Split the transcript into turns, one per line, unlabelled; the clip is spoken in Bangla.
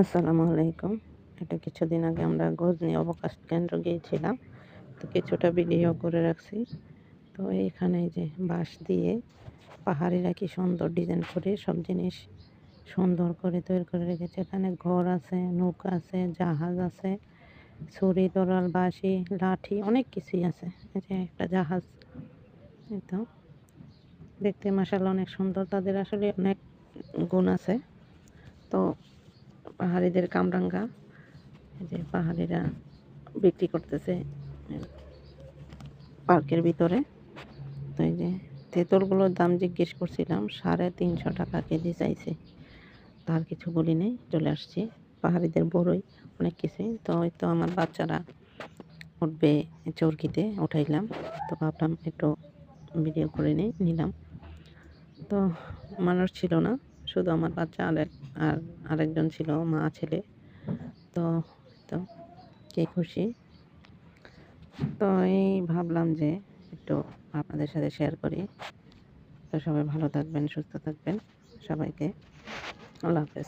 আসসালামু আলাইকুম। এটা কিছুদিন আগে আমরা গজনি অবকাশ কেন্দ্র গিয়েছিলাম, তো কিছুটা ভিডিও করে রাখছি। তো এইখানে যে বাঁশ দিয়ে পাহাড়িরা কি সুন্দর ডিজাইন করে, সব জিনিস সুন্দর করে তৈরি করে রেখেছে। এখানে ঘর আছে, নৌকা আছে, জাহাজ আছে, ছুরি দরাল বাঁশি, লাঠি, অনেক কিছুই আছে। এই যে একটা জাহাজ তো। দেখতে মাসাল্লাহ অনেক সুন্দর। তাদের আসলে অনেক গুণ আছে। তো পাহাড়িদের কামরাঙ্গা, এই যে পাহাড়িরা বিক্রি করতেছে পার্কের ভিতরে। তো এই যে তেঁতুলগুলোর দাম জিজ্ঞেস করছিলাম, সাড়ে তিনশো টাকা কেজি চাইছে। তার কিছু বলি নেই, চলে আসছি। পাহাড়িদের বড়ই অনেক কিছুই তো ওই তো আমার বাচ্চারা উঠবে চরকিতে, উঠাইলাম। তো ভাবলাম একটু ভিডিও করে নিই, নিলাম। তো মানুষ ছিল না। শুধু আমার বাচ্চা আরেক আর আরেকজন ছিল, মা, ছেলে। তো তো, কে খুশি? তো এই ভাবলাম যে একটু আপনাদের সাথে শেয়ার করি। তো সবাই ভালো থাকবেন, সুস্থ থাকবেন। সবাইকে আল্লাহ হাফেজ।